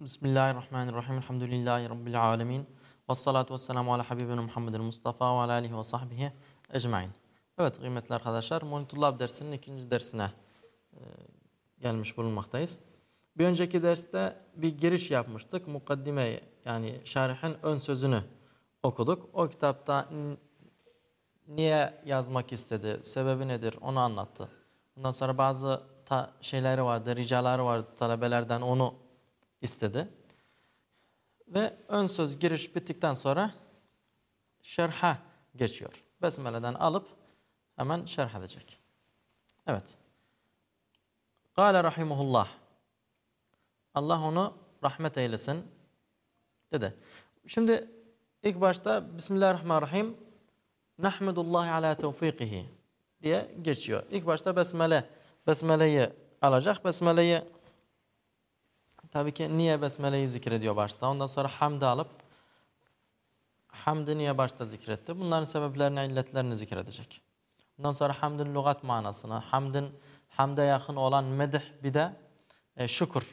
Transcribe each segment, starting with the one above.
Bismillahirrahmanirrahim. Elhamdülillahi Rabbil alemin. Ve salatu ve selamu ala Habibina Muhammedin Mustafa ve ala alihi ve sahbihi ecmain. Evet kıymetli arkadaşlar Monitullab dersinin ikinci dersine e, gelmiş bulunmaktayız. Bir önceki derste bir giriş yapmıştık. Mukaddime yani şarihin ön sözünü okuduk. O kitapta niye yazmak istedi, sebebi nedir onu anlattı. Ondan sonra bazı ta şeyleri vardı, ricaları vardı talebelerden onu istedi. Ve ön söz giriş bittikten sonra şerha geçiyor. Besmele'den alıp hemen şerh edecek. Evet. Kale rahimullah. Allah onu rahmet eylesin dedi. Şimdi ilk başta Bismillahirrahmanirrahim Nahmedullahi ala tevfikihi diye geçiyor. İlk başta Besmele, Besmele'yi alacak. Besmele'yi tabii ki niye Besmele'yi zikrediyor başta. Ondan sonra hamd alıp hamdı niye başta zikretti? Bunların sebeplerini, illetlerini zikredecek. Ondan sonra hamdın lügat manasını, hamdın hamde yakın olan medih bir de e, şükür.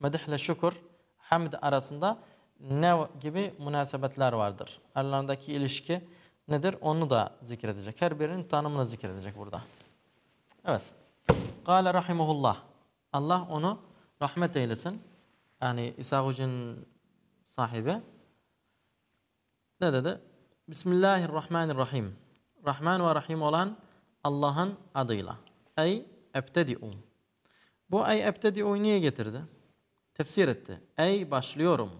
Medih ile şükür, hamd arasında ne gibi münasebetler vardır? Aralarındaki ilişki nedir? Onu da zikredecek. Her birinin tanımını zikredecek burada. Evet. Kale rahimullah. Allah onu rahmet eylesin. Yani İsa Hoca'nın sahibi. Ne dedi? Bismillahirrahmanirrahim. Rahman ve Rahim olan Allah'ın adıyla. Ey ebtedi'u. Bu ey ebtedi'u niye getirdi? Tefsir etti. Ey başlıyorum.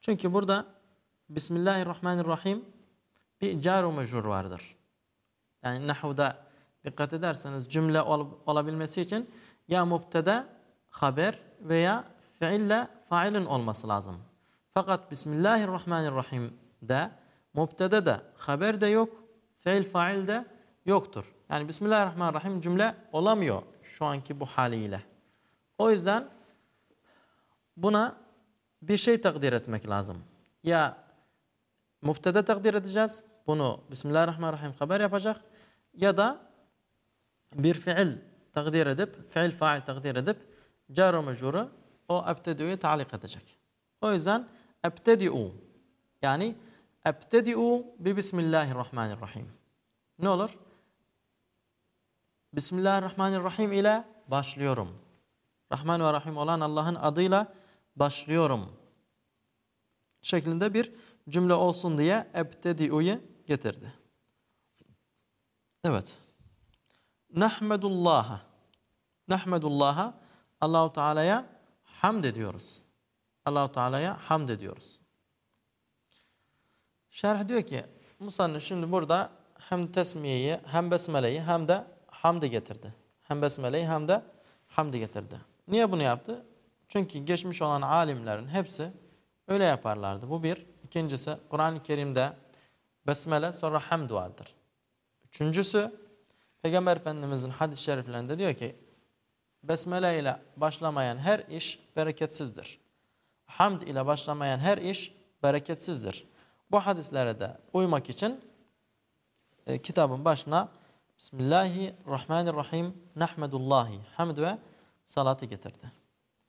Çünkü burada Bismillahirrahmanirrahim bir caru mecrur vardır. Yani nahvuda dikkat ederseniz cümle ol, olabilmesi için ya mubteda haber veya fiille failin olması lazım. Fakat Bismillahirrahmanirrahim de mubteda da haber de yok, fiil fail de yoktur. Yani Bismillahirrahmanirrahim cümle olamıyor şu anki bu haliyle. O yüzden buna bir şey takdir etmek lazım. Ya mubteda takdir edeceğiz. Bunu Bismillahirrahmanirrahim haber yapacak. Ya da bir fiil takdir edip, fiil fail takdir edip car mecuru o ebtedi'yi talik edecek. O yüzden ebtedi'u yani ebtedi'u bi Bismillahirrahmanirrahim. Ne olur? Bismillahirrahmanirrahim ile başlıyorum. Rahman ve Rahim olan Allah'ın adıyla başlıyorum. Şeklinde bir cümle olsun diye ebtedi'u'yu getirdi. Evet. Nahmedullaha. Nahmedullaha Allahu Teala'ya hamd ediyoruz. Allahu Teala'ya hamd ediyoruz. Şerh diyor ki Musannif şimdi burada hem tesmiyeyi hem besmeleyi hem de hamdi getirdi. Hem besmeleyi hem de hamdi getirdi. Niye bunu yaptı? Çünkü geçmiş olan alimlerin hepsi öyle yaparlardı. Bu bir. İkincisi Kur'an-ı Kerim'de besmele sonra hamd vardır. Üçüncüsü Peygamber Efendimizin hadis-i şeriflerinde diyor ki besmele ile başlamayan her iş bereketsizdir. Hamd ile başlamayan her iş bereketsizdir. Bu hadislere de uymak için e, kitabın başına Bismillahirrahmanirrahim Nahmedullahi hamd ve salatı getirdi.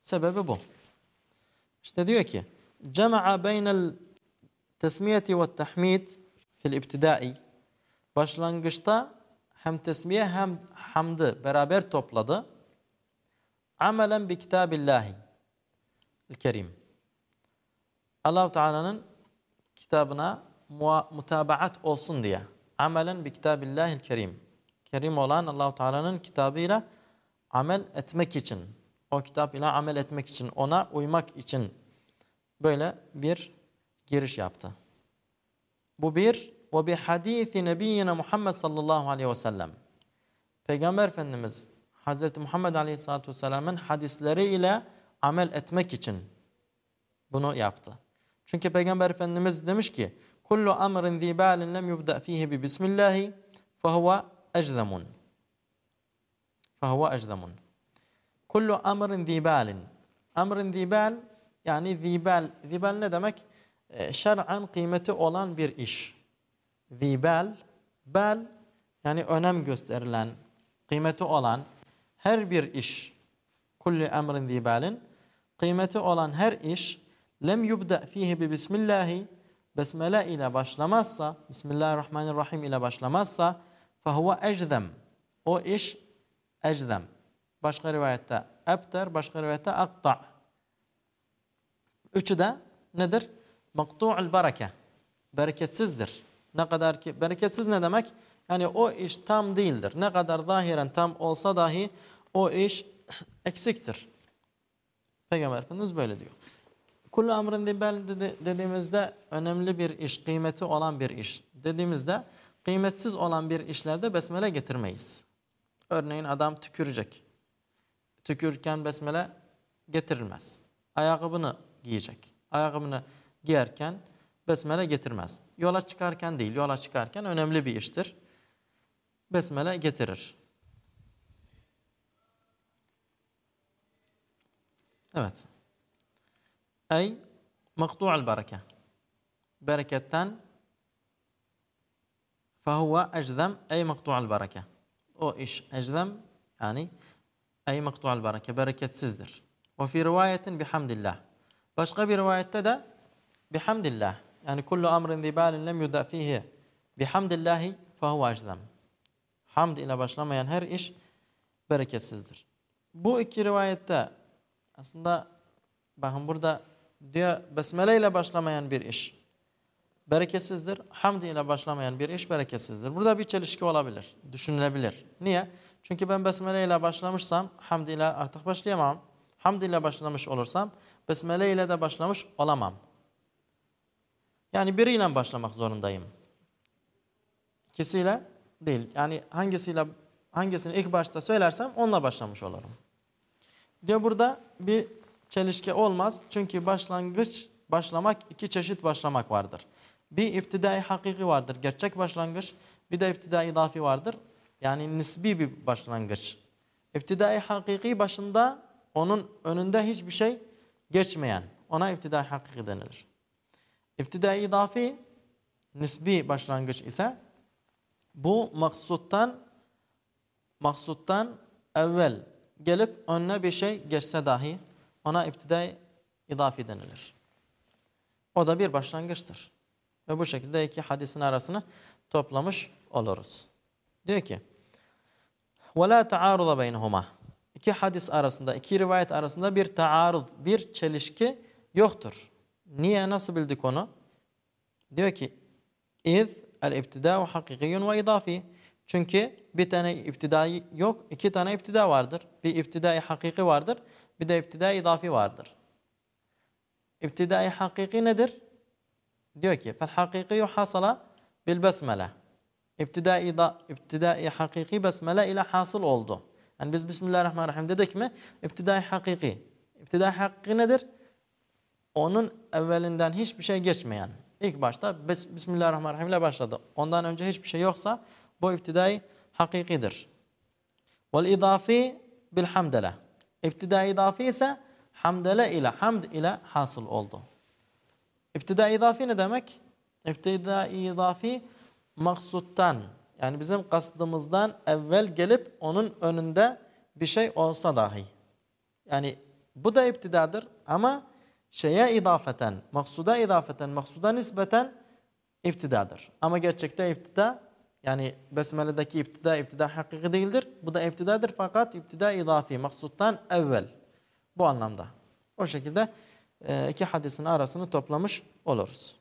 Sebebi bu. İşte diyor ki cema'a beynel tesmiyeti ve tahmid fil ibtidai başlangıçta hem tesmiye hem hamdı beraber topladı. Amelen bi kitabillahi kerim. Allahu Teala'nın kitabına mutabaat olsun diye. Amelen bi kitabillahil kerim. Kerim olan Allahu Teala'nın kitabıyla amel etmek için, o kitap ile amel etmek için, ona uymak için böyle bir giriş yaptı. Bu bir ve bi hadisi nebiyyine Muhammed sallallahu aleyhi ve sellem. Peygamber Efendimiz Hazreti Muhammed aleyhissalatu vesselamın hadisleriyle amel etmek için bunu yaptı. Çünkü Peygamber Efendimiz demiş ki kullu amrin zibalin lem yubda fihi bi bismillahi fehuve eczemun. Fehuve eczemun. Kullu amrin zibalin. Amrin zibal yani zibal. Zibal ne demek? E, şer'an kıymeti olan bir iş. Zibal, bal yani önem gösterilen, kıymeti olan her bir iş. Kullu emrin zibalin kıymeti olan her iş lem yubda fihi bi bismillahi besmele ile başlamazsa Bismillahirrahmanirrahim ile başlamazsa fehuve ecdem o iş ecdem başka rivayette ebter başka rivayette akta üçü de nedir? Maktu'ul bereke bereketsizdir. Ne kadar ki bereketsiz ne demek? Yani o iş tam değildir. Ne kadar zahiren tam olsa dahi o iş eksiktir. Peygamber Efendimiz böyle diyor. Kullu amrin dibel dediğimizde önemli bir iş, kıymeti olan bir iş dediğimizde kıymetsiz olan bir işlerde besmele getirmeyiz. Örneğin adam tükürecek. Tükürken besmele getirilmez. Ayakkabını giyecek. Ayakkabını giyerken besmele getirmez. Yola çıkarken değil, yola çıkarken önemli bir iştir. Besmele getirir. Evet. Ey maktu'al bereke. Bereketten fehuve ecdem ey maktu'al bereke. O iş ecdem yani ey maktu'al bereke bereketsizdir. Ve fi rivayetin bihamdillah. Başka bir rivayette de bihamdillah. Yani kullu amrin zibalin lem yuda fihi bihamdillahi fehuve ecdem. Hamd ile başlamayan her iş bereketsizdir. Bu iki rivayette aslında bakın burada diyor besmele ile başlamayan bir iş bereketsizdir. Hamd ile başlamayan bir iş bereketsizdir. Burada bir çelişki olabilir, düşünülebilir. Niye? Çünkü ben besmele ile başlamışsam hamd ile artık başlayamam. Hamd ile başlamış olursam besmele ile de başlamış olamam. Yani biriyle başlamak zorundayım. İkisiyle değil. Yani hangisiyle hangisini ilk başta söylersem onunla başlamış olurum. Diyor burada bir çelişki olmaz. Çünkü başlangıç, başlamak iki çeşit başlamak vardır. Bir iptidai hakiki vardır, gerçek başlangıç. Bir de iptidai idafi vardır. Yani nisbi bir başlangıç. İptidai hakiki başında onun önünde hiçbir şey geçmeyen. Ona iptidai hakiki denilir. İptidai idafi nisbi başlangıç ise bu maksuttan maksuttan evvel gelip önüne bir şey geçse dahi ona iptidai idafi denilir. O da bir başlangıçtır. Ve bu şekilde iki hadisin arasını toplamış oluruz. Diyor ki وَلَا تَعَارُضَ بَيْنَهُمَا İki hadis arasında, iki rivayet arasında bir taarruz, bir çelişki yoktur. Niye, nasıl bildik onu? Diyor ki اِذْ الْاِبْتِدَاءُ حَقِقِيٌّ وَاِضَافِي Çünkü bir tane iptidai yok, iki tane iptida vardır. Bir iptidai hakiki vardır, bir de iptidai idafi vardır. İptidai hakiki nedir? Diyor ki fel hakikiyu hasala bil besmele. İptidai, da, İptidai hakiki besmele ile hasıl oldu. Yani biz Bismillahirrahmanirrahim dedik mi? İptidai hakiki. İptidai hakiki nedir? Onun evvelinden hiçbir şey geçmeyen. İlk başta Bismillahirrahmanirrahim ile başladı. Ondan önce hiçbir şey yoksa bu iptidai hakikidir. Vel idafi bil hamdele. İptidai idafi ise hamdele ile hamd ile hasıl oldu. İptidai idafi ne demek? İptidai idafi maksuttan yani bizim kastımızdan evvel gelip onun önünde bir şey olsa dahi. Yani bu da iptidadır ama şeye idafeten, maksuda idafeten, maksuda nispeten iptidadır. Ama gerçekte iptida yani Besmele'deki iptida, iptida hakiki değildir. Bu da iptidadır fakat iptida idafi, maksuttan evvel. Bu anlamda. O şekilde e, iki hadisin arasını toplamış oluruz.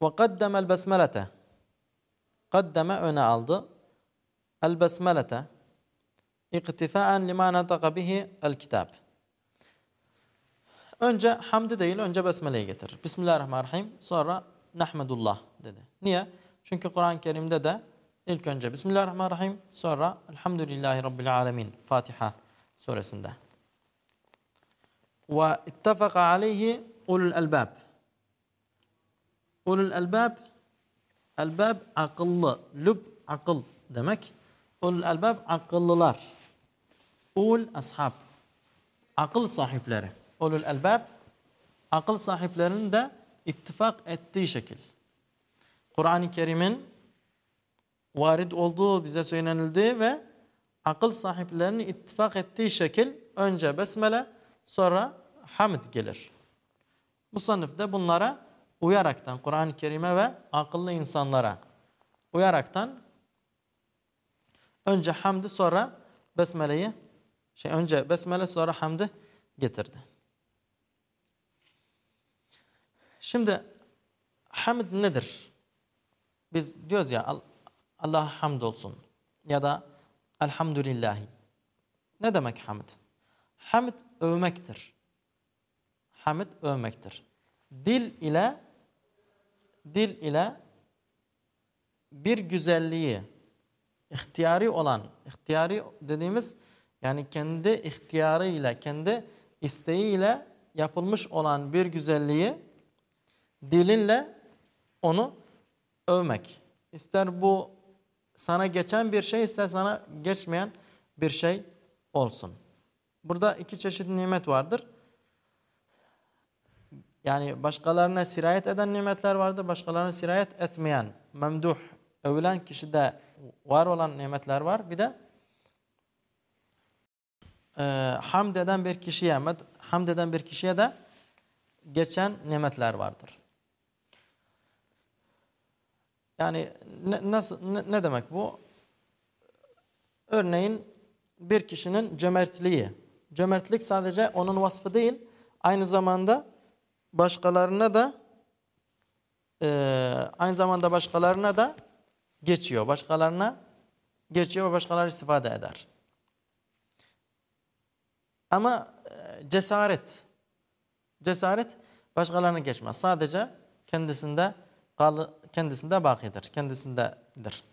وَقَدَّمَ الْبَسْمَلَةَ Kaddeme öne aldı. El besmelete iktifaen lima nataka bihi el kitab. Önce hamdi değil, önce besmeleyi getirir. Bismillahirrahmanirrahim. Sonra nahmedullah dedi. Niye? Çünkü Kur'an-ı Kerim'de de ilk önce Bismillahirrahmanirrahim, sonra Elhamdülillahi Rabbil Alemin Fatiha suresinde. Ve ittefaka aleyhi ulul elbab. Ulul elbab, elbab akıllı, lüb akıl demek. Ulul elbab akıllılar. Ul ashab, akıl sahipleri. Ulul elbab, akıl sahiplerinin de ittifak ettiği şekil. Kur'an-ı Kerim'in varid olduğu bize söylenildi ve akıl sahiplerinin ittifak ettiği şekil önce besmele sonra hamd gelir. Musannif de bunlara uyaraktan Kur'an-ı Kerim'e ve akıllı insanlara uyaraktan önce hamdi sonra besmeleyi şey önce besmele sonra hamdi getirdi. Şimdi hamd nedir? Biz diyoruz ya Allah'a hamd olsun ya da elhamdülillahi. Ne demek hamd? Hamd övmektir. Hamd övmektir. Dil ile dil ile bir güzelliği ihtiyari olan, ihtiyari dediğimiz yani kendi ihtiyarıyla, kendi isteğiyle yapılmış olan bir güzelliği dilinle onu övmek. İster bu sana geçen bir şey, ister sana geçmeyen bir şey olsun. Burada iki çeşit nimet vardır. Yani başkalarına sirayet eden nimetler vardır, başkalarına sirayet etmeyen, memduh, övülen kişide var olan nimetler var. Bir de e, hamd eden bir kişiye, hamd eden bir kişiye de geçen nimetler vardır. Yani ne, nasıl ne, ne demek bu? Örneğin bir kişinin cömertliği. Cömertlik sadece onun vasfı değil, aynı zamanda başkalarına da e, aynı zamanda başkalarına da geçiyor. Başkalarına geçiyor ve başkaları istifade eder. Ama e, cesaret, cesaret başkalarına geçmez. Sadece kendisinde kendisinde bakidir, kendisindedir.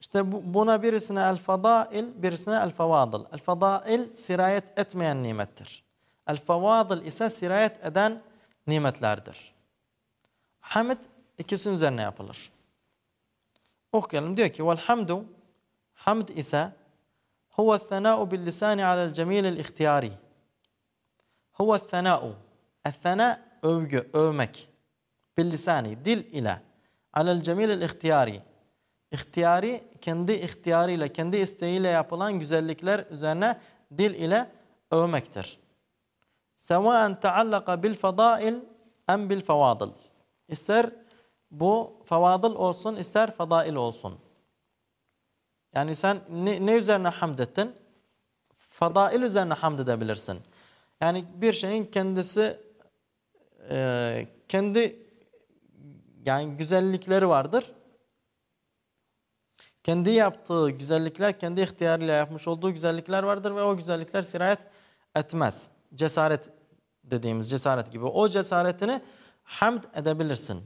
İşte buna birisine el-fadail, birisine el-fevadıl. El-fadail sirayet etmeyen nimettir. El-fevadıl ise sirayet eden nimetlerdir. Hamd ikisinin üzerine yapılır. Okuyalım diyor ki velhamdu hamd ise huve thenâ'u bil lisani alel cemîlil ihtiyari. Huve thenâ'u. El-thena övgü, övmek. Bil lisani, dil ile. Alel cemîlil ihtiyari. İhtiyari, kendi ihtiyarıyla, kendi isteğiyle yapılan güzellikler üzerine dil ile övmektir. Sevaen taallaka bil fadail em bil fevadıl. İster bu fevadıl olsun, ister fadail olsun. Yani sen ne, ne üzerine hamd ettin? Fadail üzerine hamd edebilirsin. Yani bir şeyin kendisi e, kendi yani güzellikleri vardır. Kendi yaptığı güzellikler, kendi ihtiyarıyla yapmış olduğu güzellikler vardır ve o güzellikler sirayet etmez. Cesaret dediğimiz cesaret gibi. O cesaretini hamd edebilirsin.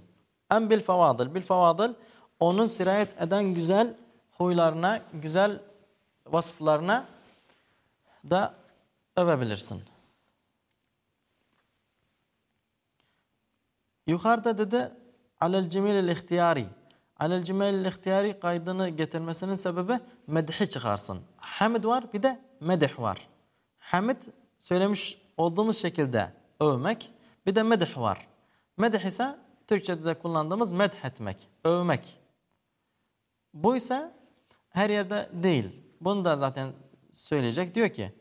En bil favadıl. Bil favadıl onun sirayet eden güzel huylarına, güzel vasıflarına da övebilirsin. Yukarıda dedi alel cemilil ihtiyari. Alel cemilil ihtiyari kaydını getirmesinin sebebi medhi çıkarsın. Hamid var bir de medih var. Hamid söylemiş olduğumuz şekilde övmek bir de medih var. Medih ise Türkçe'de de kullandığımız medh etmek, övmek. Bu ise her yerde değil. Bunu da zaten söyleyecek. Diyor ki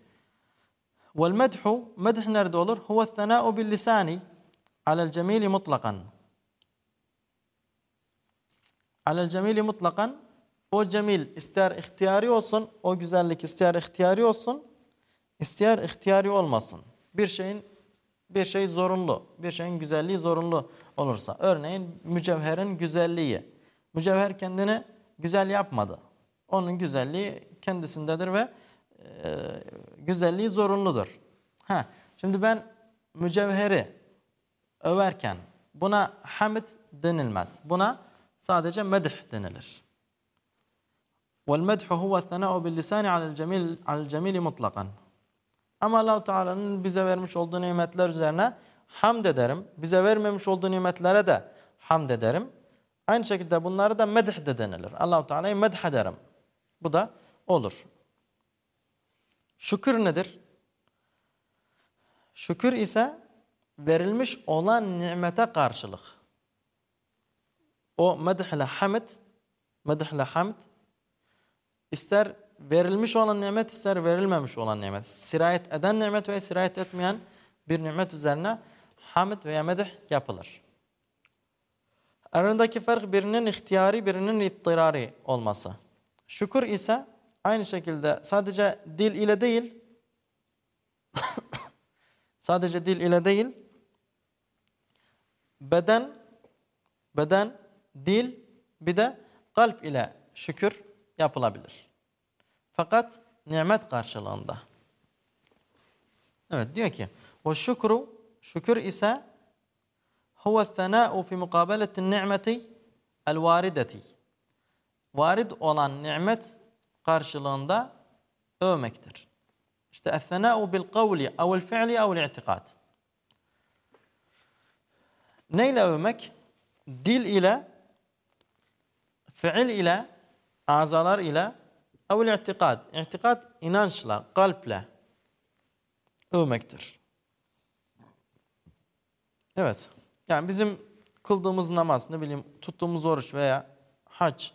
medhu, medh nerede olur? Thenâ'u bil lisani alel cemili mutlakan. Alel cemili mutlakan o cemil ister ihtiyari olsun, o güzellik ister ihtiyari olsun, ister ihtiyari olmasın. Bir şeyin bir şey zorunlu, bir şeyin güzelliği zorunlu olursa. Örneğin mücevherin güzelliği. Mücevher kendini güzel yapmadı. Onun güzelliği kendisindedir ve e, güzelliği zorunludur. Ha, şimdi ben mücevheri överken buna hamd denilmez. Buna sadece medh denilir. وَالْمَدْحُ هُوَ الثَّنَاءُ بِاللِّسَانِ عَلَى الْجَمِيلِ عَلَى الْجَمِيلِ مُطْلَقًا Ama allah Teala'nın bize vermiş olduğu nimetler üzerine hamd ederim. Bize vermemiş olduğu nimetlere de hamd ederim. Aynı şekilde bunları da medh de denilir. allah Teala'yı medh ederim. Bu da olur. Şükür nedir? Şükür ise verilmiş olan nimete karşılık. O medh ile hamd, medh ile hamd ister verilmiş olan nimet ister verilmemiş olan nimet. Sirayet eden nimet veya sirayet etmeyen bir nimet üzerine hamd veya medih yapılır. Arasındaki fark birinin ihtiyari birinin ittirari olması. Şükür ise aynı şekilde sadece dil ile değil sadece dil ile değil beden beden, dil bir de kalp ile şükür yapılabilir. Fakat nimet karşılığında. Evet diyor ki o şükru şükür ise huve thenâ'u fi mukabeletin ni'meti el varideti. Varid olan nimet karşılığında övmektir. İşte el-thenâ'u bil kavli evel fi'li evel i'tikad. Neyle övmek? Dil ile, fiil ile, azalar ile, evel i'tikad. İ'tikad inançla, kalple övmektir. Evet. Yani bizim kıldığımız namaz, ne bileyim tuttuğumuz oruç veya hac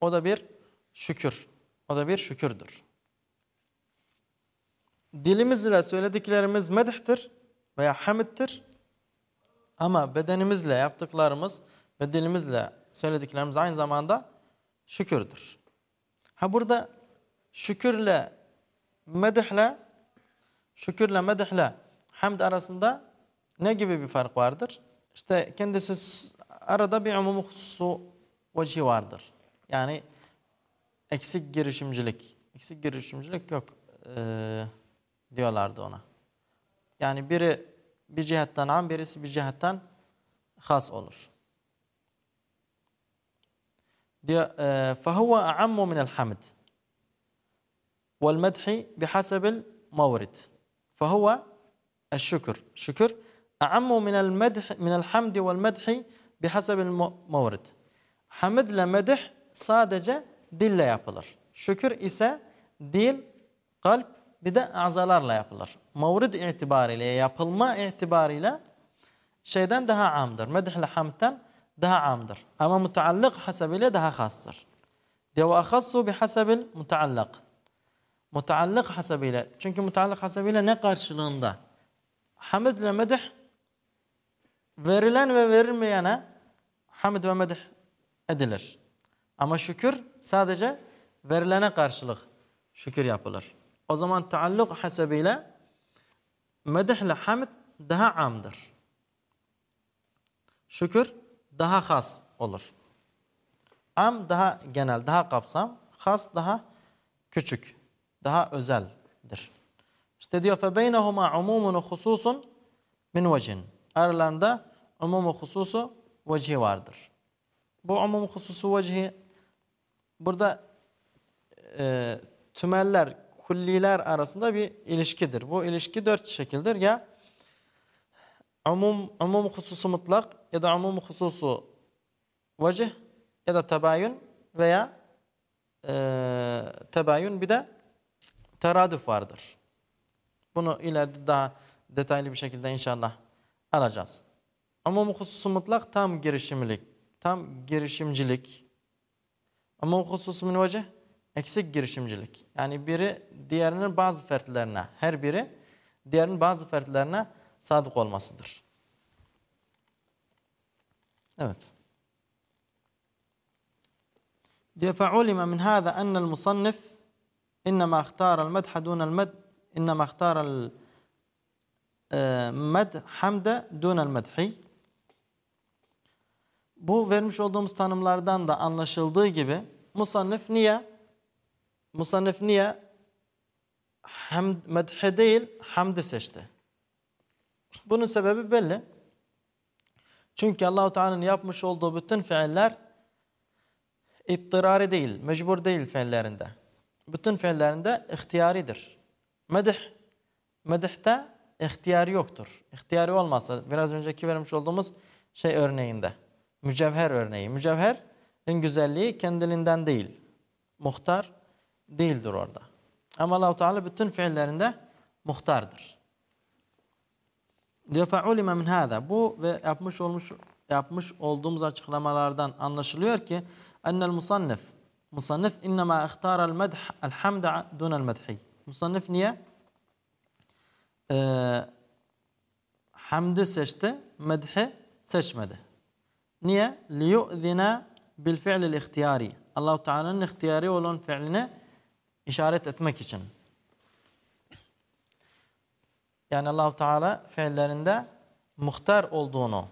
o da bir şükür. O da bir şükürdür. Dilimiz ile söylediklerimiz medihtir veya hamidtir. Ama bedenimizle yaptıklarımız ve dilimizle söylediklerimiz aynı zamanda şükürdür. Ha burada şükürle medihle şükürle medihle hamd arasında ne gibi bir fark vardır? İşte kendisi arada bir umum hususu vecihi vardır. Yani eksik girişimcilik. Eksik girişimcilik yok ee, diyorlardı ona. Yani biri bir cihetten am, birisi bir cihetten has olur. آه، فهو أعم من الحمد. والمدح بحسب المورد فهو الشكر. شكر أعم من المدح من الحمد والمدح بحسب المورد. حمد لمدح صادجة دل يابلر شكر إسا دل قلب بدأ أعزالار لا يابلر مورد اعتباري لا يابل ما اعتباري لا شيدان دها عامدر مدح لحمدتان daha amdır. Ama muteallık hasebiyle daha hastır. Diye ve ahassu bi hasebil muteallık. Muteallık hasebiyle. Çünkü muteallık hasebiyle ne karşılığında? Hamd ile medih verilen ve verilmeyene hamd ve medih edilir. Ama şükür sadece verilene karşılık şükür yapılır. O zaman taalluk hasebiyle medihle hamd daha amdır. Şükür daha has olur. Am daha genel, daha kapsam, has daha küçük, daha özeldir. İşte diyor febeynehuma umumun hususun min vecin. Aralarında umumu hususu vecihi vardır. Bu umum hususu vecihi burada e, tümeller, kulliler arasında bir ilişkidir. Bu ilişki dört şekildir. Ya umum, umum hususu mutlak ya da umum hususu vecih ya da tebayün veya e, tebayün bir de teradüf vardır. Bunu ileride daha detaylı bir şekilde inşallah alacağız. Umum hususu mutlak tam girişimcilik, tam girişimcilik. Umum hususu min vecih eksik girişimcilik. Yani biri diğerinin bazı fertlerine, her biri diğerinin bazı fertlerine sadık olmasıdır. Evet. Diyor fe'ulime min hâza ennel musannif innema ahtâral medhe dûnel med innema ahtâral e, med hamde dûnel medhi Bu vermiş olduğumuz tanımlardan da anlaşıldığı gibi musannif niye? Musannif niye? Hamd, medhe değil hamdi seçti. Bunun sebebi belli. Çünkü Allahu Teala'nın yapmış olduğu bütün fiiller ittirari değil, mecbur değil fiillerinde. Bütün fiillerinde ihtiyaridir. Medih, medihte ihtiyari yoktur. İhtiyari olmazsa biraz önceki vermiş olduğumuz şey örneğinde. Mücevher örneği. Mücevherin güzelliği kendiliğinden değil. Muhtar değildir orada. Ama Allahu Teala bütün fiillerinde muhtardır. Diyor fe'ulime min hâzâ. Bu ve yapmış olmuş yapmış olduğumuz açıklamalardan anlaşılıyor ki ennel musannif musannif innema ihtara el medh el hamd dun el medhi. Musannif niye? Ee, hamdi seçti, medhi seçmedi. Niye? Liyu'zina bil fi'lil ihtiyari. Allahu Teala'nın ihtiyari olan fiiline işaret etmek için. Yani Allahu Teala fiillerinde muhtar olduğunu,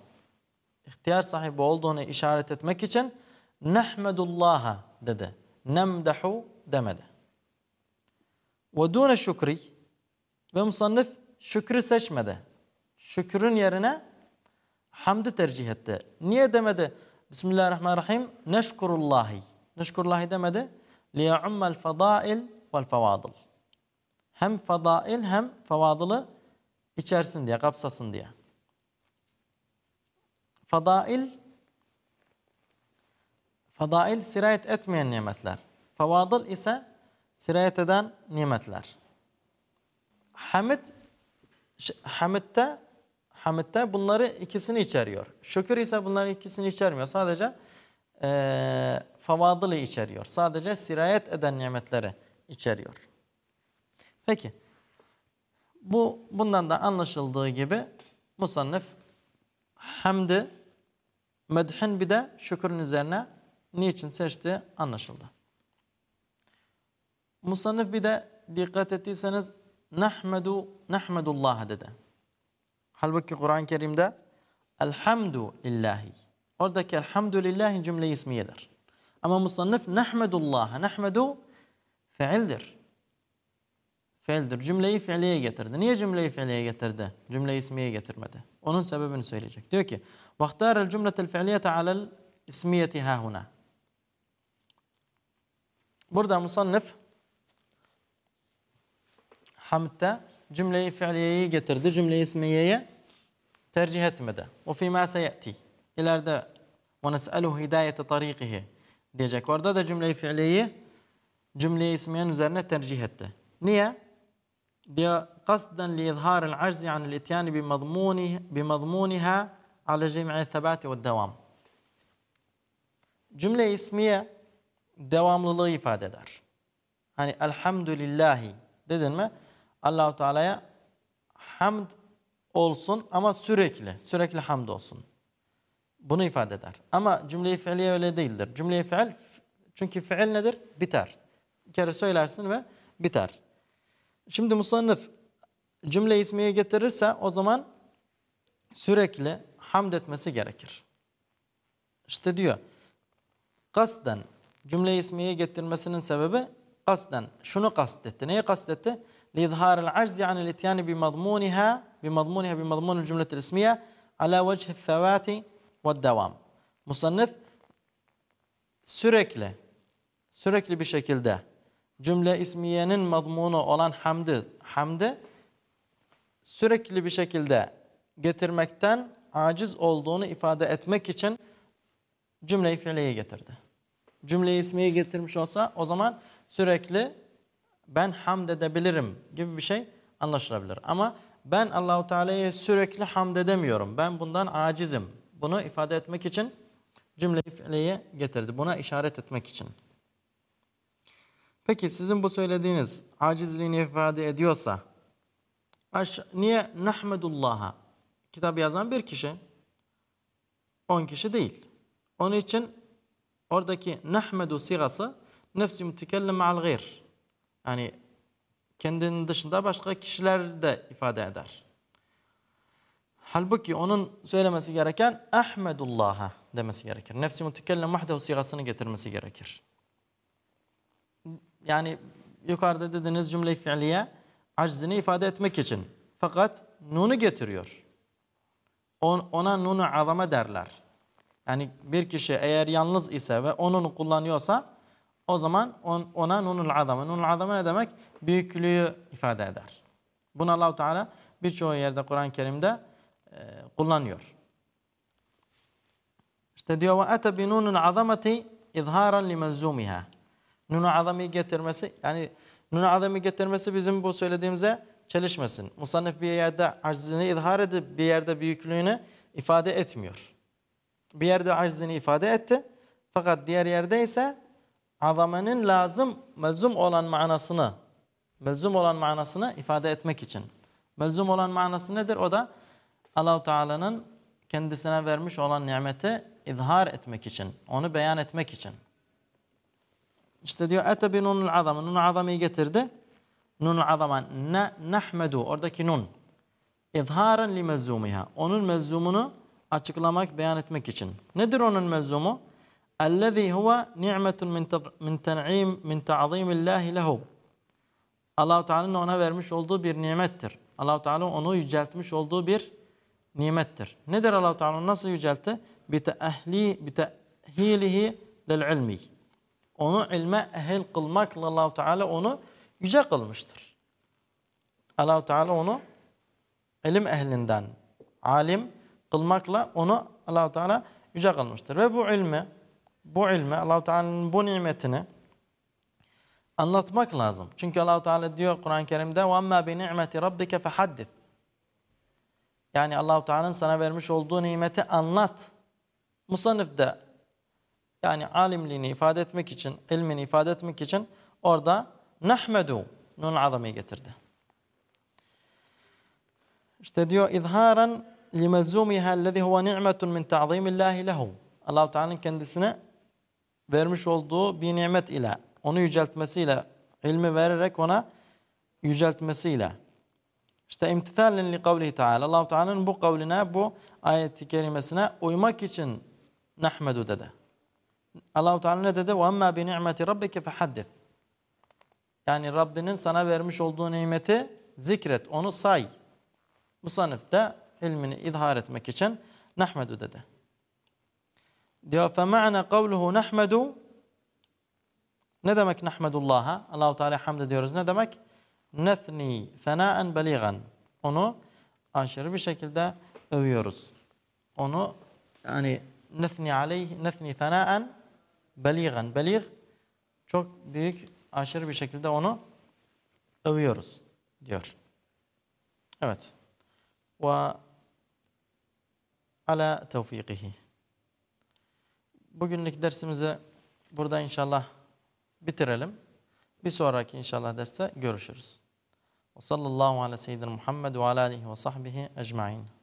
ihtiyar sahibi olduğunu işaret etmek için nehmedullaha dedi. Nemdahu demedi. Ve dune şükri ve musannif şükrü seçmedi. Şükrün yerine hamdi tercih etti. Niye demedi? Bismillahirrahmanirrahim. Neşkurullahi. Neşkurullahi demedi. Liya'ummel fadail vel fevadıl. Hem fadail hem fevadılı içersin diye, kapsasın diye. Fadail Fadail sirayet etmeyen nimetler. Fevadıl ise sirayet eden nimetler. Hamid Hamid'de Hamid'de bunları ikisini içeriyor. Şükür ise bunların ikisini içermiyor. Sadece e, favadılı içeriyor. Sadece sirayet eden nimetleri içeriyor. Peki. Bu bundan da anlaşıldığı gibi musannif hamdi medhin bir de şükrün üzerine niçin seçtiği anlaşıldı. Musannif bir de dikkat ettiyseniz nahmedu nahmedullah dedi. Halbuki Kur'an-ı Kerim'de elhamdu lillahi. Oradaki elhamdülillahi cümle ismiyedir. Ama musannif nahmedullah. Nahmedu fiildir. Fiildir. Cümleyi fiiliye getirdi. Niye cümleyi fiiliye getirdi? Cümle ismiye getirmedi. Onun sebebini söyleyecek. Diyor ki: "Vahtar el cümletel fiiliyete alel ismiyeti hahuna." Burada musannif hamd'de cümleyi fiiliyeyi getirdi. Cümleyi ismiyeye tercih etmedi. Fîmâ seyeti. İleride وَنَسْأَلُهُ هِدَايَةَ طَر۪يقِهِ diyecek. Orada da cümleyi fiiliyeyi cümleyi ismiyen üzerine tercih etti. Niye? Diyor قصدا لإظهار العجز عن الإتيان بمضمونه بمضمونها على جميع الثبات والدوام. Cümle ismiye devamlılığı ifade eder. Hani elhamdülillahi dedin mi? Allahu Teala'ya hamd olsun ama sürekli, sürekli hamd olsun. Bunu ifade eder. Ama cümle-i fiiliye öyle değildir. Cümle-i fiil, çünkü fiil nedir? Biter. Bir kere söylersin ve biter. Şimdi musannif cümle ismiye getirirse o zaman sürekli hamd etmesi gerekir. İşte diyor, kasden cümle ismiye getirmesinin sebebi kasden. Şunu kastetti. Neyi kastetti? لإظهار العجز عن الاتيان بمضمونها بمضمونها بمضمون الجملة الاسمية على وجه الثبات والdevam. Musannif sürekli sürekli bir şekilde cümle ismiyenin madmunu olan hamdi hamdi sürekli bir şekilde getirmekten aciz olduğunu ifade etmek için cümle-i fiiliye getirdi. Cümle-i ismiye getirmiş olsa o zaman sürekli ben hamd edebilirim gibi bir şey anlaşılabilir. Ama ben Allahu Teala'ya sürekli hamd edemiyorum. Ben bundan acizim. Bunu ifade etmek için cümle-i fiiliye getirdi. Buna işaret etmek için. Peki sizin bu söylediğiniz acizliğini ifade ediyorsa niye nahmedullah'a kitap yazan bir kişi on kişi değil. Onun için oradaki nahmedu sigası nefsi mütekellem ma'al gayr. Yani kendinin dışında başka kişiler de ifade eder. Halbuki onun söylemesi gereken Ahmedullah'a demesi gerekir. Nefsi mütekellem vahdehu sigasını getirmesi gerekir. Yani yukarıda dediğiniz cümle-i fiiliye aczini ifade etmek için. Fakat nunu getiriyor. Ona nunu azame derler. Yani bir kişi eğer yalnız ise ve onun kullanıyorsa o zaman ona nunul azame. Nunul azame ne demek? Büyüklüğü ifade eder. Bunu Allahu Teala birçok yerde Kur'an-ı Kerim'de e, kullanıyor. İşte diyor ve ete bi nunul azameti izharan li Nunu azami getirmesi yani nunu azami getirmesi bizim bu söylediğimize çelişmesin. Musannif bir yerde aczini izhar edip bir yerde büyüklüğünü ifade etmiyor. Bir yerde aczini ifade etti. Fakat diğer yerde ise azamenin lazım, melzum olan manasını, melzum olan manasını ifade etmek için. Melzum olan manası nedir? O da Allahu Teala'nın kendisine vermiş olan nimeti izhar etmek için, onu beyan etmek için. İşte diyor ete bi nunul azam. Nunul azamı getirdi. Nunul azama ne nahmedu oradaki nun. İzharen li mezzumiha. Onun mezumunu açıklamak, beyan etmek için. Nedir onun mezzumu? Ellezî huve ni'metun min ten'im min ta'zimillahi lehu. Allahu Teala'nın ona vermiş olduğu bir nimettir. Allahu Teala onu yüceltmiş olduğu bir nimettir. Nedir Allahu Teala nasıl yüceltti? Bi tehli bi tehilihi lil ilmi onu ilme ehil kılmakla Allahu Teala onu yüce kılmıştır. Allahu Teala onu ilim ehlinden alim kılmakla onu Allahu Teala yüce kılmıştır. Ve bu ilmi bu ilmi Allahu Teala'nın bu nimetini anlatmak lazım. Çünkü Allahu Teala diyor Kur'an-ı Kerim'de "Ve amma bi ni'meti rabbike fehaddis." Yani Allahu Teala'nın sana vermiş olduğu nimeti anlat. Musannif de yani alimliğini ifade etmek için, ilmini ifade etmek için orada nahmedu nun azamayı getirdi. İşte diyor izharan limelzumiha ellezî huve ni'metun min ta'zimillahi lehu. Allah Teala'nın kendisine vermiş olduğu bir nimet ile onu yüceltmesiyle ilmi vererek ona yüceltmesiyle işte imtithalen li kavlihi Teala Allah Teala'nın bu kavline bu ayet-i kerimesine uymak için nahmedu dedi. Allahu Teala ne dedi? وَاَمَّا بِنِعْمَةِ رَبِّكَ فَحَدِّث Yani Rabbinin sana vermiş olduğu nimeti zikret, onu say. Musannif de ilmini izhar etmek için nahmedu dedi. Diyor فَمَعْنَا قَوْلُهُ نَحْمَدُ Ne demek nahmedullah'a? Allahu Teala hamd ediyoruz. Ne demek? Nethni senaen beligan. Onu aşırı bir şekilde övüyoruz. Onu yani nethni aleyh nethni senaen beligan. Belig çok büyük, aşırı bir şekilde onu övüyoruz diyor. Evet. Ve ala tevfikihi. Bugünlük dersimizi burada inşallah bitirelim. Bir sonraki inşallah derste görüşürüz. Ve sallallahu ala seyyidina Muhammed ve ala alihi ve sahbihi ecmain.